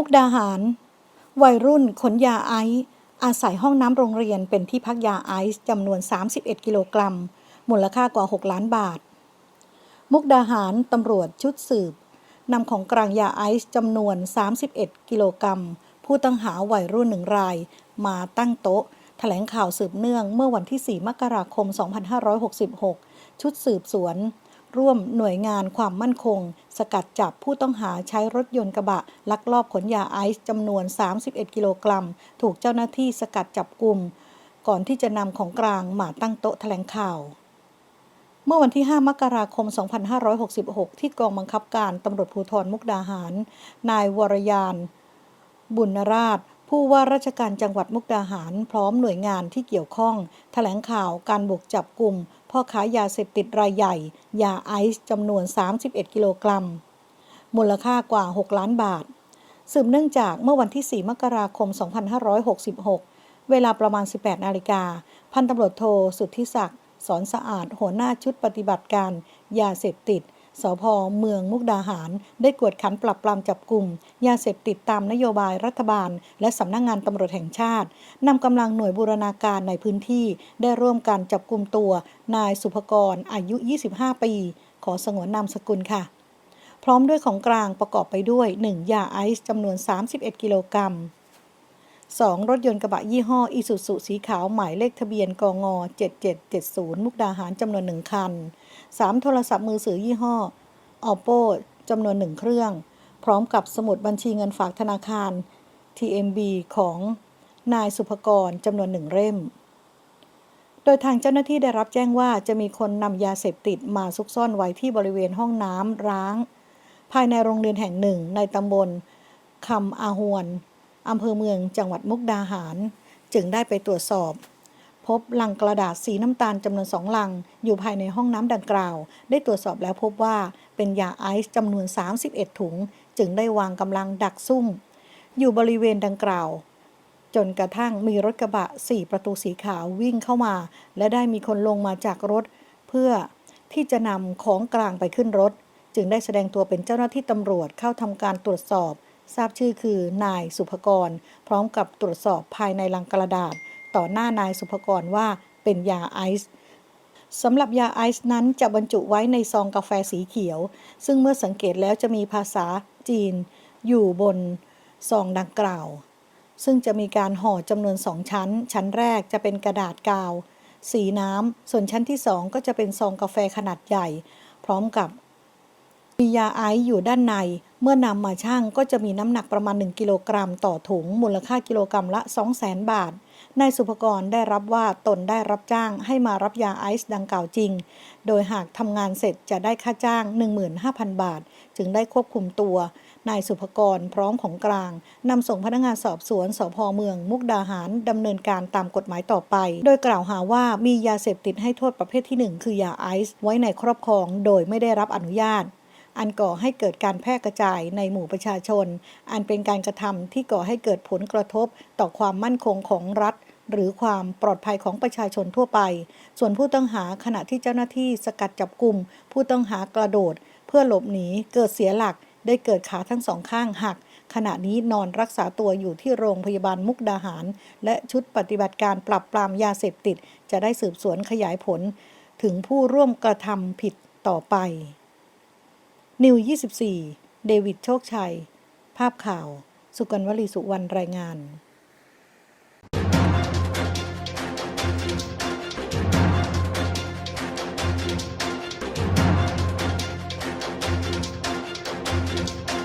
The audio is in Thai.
มุกดาหาร วัยรุ่นขนยาไอซ์อาศัยห้องน้ำโรงเรียนเป็นที่พักยาไอซ์จำนวน 31 กิโลกรัม มูลค่ากว่า 6 ล้านบาท มุกดาหารตำรวจชุดสืบนำของกลางยาไอซ์จำนวน 31 กิโลกรัม ผู้ต้องหาวัยรุ่นหนึ่งราย มาตั้งโต๊ะแถลงข่าวสืบเนื่องเมื่อวันที่ 4 มกราคม 2566 ชุดสืบสวน ร่วมหน่วยงานความมั่นคง สกัดจับผู้ต้องหาใช้รถยนต์กระบะ ลักลอบขนยาไอซ์จำนวน 31 กิโลกรัม ถูกเจ้าหน้าที่สกัดจับกลุ่ม ก่อนที่จะนำของกลางมาตั้งโต๊ะแถลงข่าว เมื่อวันที่ 5 มกราคม 2566 ที่กองบังคับการตำรวจภูธรมุกดาหาร นายวรยาน บุญราชผู้ว่าราชการจังหวัดมุกดาหารพร้อมหน่วยงานที่เกี่ยวข้องแถลงข่าวการบุกจับกลุ่ม พ่อค้ายาเสพติดรายใหญ่ ยาไอซ์จำนวน 31 กิโลกรัม มูลค่ากว่า 6 ล้านบาท สืบเนื่องจากเมื่อวันที่ 4 มกราคม 2566 เวลาประมาณ 18 นาฬิกา พันตำรวจโทสุทธิศักดิ์สอนสะอาด หัวหน้าชุดปฏิบัติการ ยาเสพติด สพเมืองมุกดาหาร ได้กวดขันปรับปรามจับกลุ่ม ยาเสพติดตามนโยบายรัฐบาล และสำนักงงานตำรวจแห่งชาตินำกำลังหน่วยบูรณาการในพื้นที่ ได้ร่วมกันจับกลุ่มตัว นายสุภกร อายุ 25 ปี ขอสงวนนามสกุลค่ะ พร้อมด้วยของกลางประกอบไปด้วย 1 ยาไอซ์จำนวน 31 กิโลกรัม 2. รถยนต์กระบะยี่ห้ออีซูซุสีขาวหมายเลขทะเบียนกง7770 มุกดาหารจำนวน1คัน 3. โทรศัพท์มือถือยี่ห้อ Oppo จำนวน1เครื่อง พร้อมกับสมุดบัญชีเงินฝากธนาคาร TMB ของนายสุภกรจำนวนหนึ่งเล่ม โดยทางเจ้าหน้าที่ได้รับแจ้งว่าจะมีคนนำยาเสพติดมาซุกซ่อนไว้ที่บริเวณห้องน้ำร้าง ภายในโรงเรียนแห่งหนึ่งในตำบลคำอาหวน อำเภอเมืองจังหวัดมุกดาหาร จึงได้ไปตรวจสอบ พบลังกระดาษสีน้ำตาลจำนวนสองลัง อยู่ภายในห้องน้ำดังกล่าว ได้ตรวจสอบแล้วพบว่าเป็นยาไอซ์จำนวน 31 ถุง จึงได้วางกำลังดักซุ่ม อยู่บริเวณดังกล่าว จนกระทั่งมีรถกระบะ4ประตูสีขาววิ่งเข้ามา และได้มีคนลงมาจากรถ เพื่อที่จะนำของกลางไปขึ้นรถ จึงได้แสดงตัวเป็นเจ้าหน้าที่ตำรวจเข้าทำการตรวจสอบ ทราบชื่อคือนายสุภกร พร้อมกับตรวจสอบภายในลังกระดาษ ต่อหน้านายสุภกรว่าเป็นยาไอซ์สำหรับยาไอซ์นั้นจะบรรจุไว้ในซองกาแฟสีเขียว ซึ่งเมื่อสังเกตแล้วจะมีภาษาจีน อยู่บนซองดังกล่าว ซึ่งจะมีการห่อจำนวนสองชั้น ชั้นแรกจะเป็นกระดาษกาว สีน้ำ ส่วนชั้นที่สองก็จะเป็นซองกาแฟขนาดใหญ่ พร้อมกับ มียาไอซ์อยู่ด้านใน เมื่อนำมาชั่งก็จะมีน้ำหนักประมาณ 1 กิโลกรัมต่อถุง มูลค่ากิโลกรัมละ 200,000 บาท นายสุภกรได้รับว่าตนได้รับจ้างให้มารับยาไอซ์ดังกล่าวจริง โดยหากทำงานเสร็จจะได้ค่าจ้าง 15,000 บาท จึงได้ควบคุมตัวนายสุภกรพร้อมของกลางนำส่งพนักงานสอบสวนสพเมือง มุกดาหารดำเนินการตามกฎหมายต่อไป โดยกล่าวหาว่ามียาเสพติดให้โทษประเภทที่ 1 คือยาไอซ์ไว้ในครอบครอง โดยไม่ได้รับอนุญาต อันก่อให้เกิดการแพร่กระจายในหมู่ประชาชน อันเป็นการกระทำที่ก่อให้เกิดผลกระทบต่อความมั่นคงของรัฐ หรือความปลอดภัยของประชาชนทั่วไป ส่วนผู้ต้องหาขณะที่เจ้าหน้าที่สกัดจับกลุ่มผู้ต้องหากระโดด เพื่อหลบหนีเกิดเสียหลักได้เกิดขาทั้งสองข้างหัก ขณะนี้นอนรักษาตัวอยู่ที่โรงพยาบาลมุกดาหาร และชุดปฏิบัติการปรับปรามยาเสพติด จะได้สืบสวนขยายผล ถึงผู้ร่วมกระทำผิดต่อไป นิว 24 เดวิด โชคชัย ภาพข่าว สุกัญวลีสุวรรณรายงาน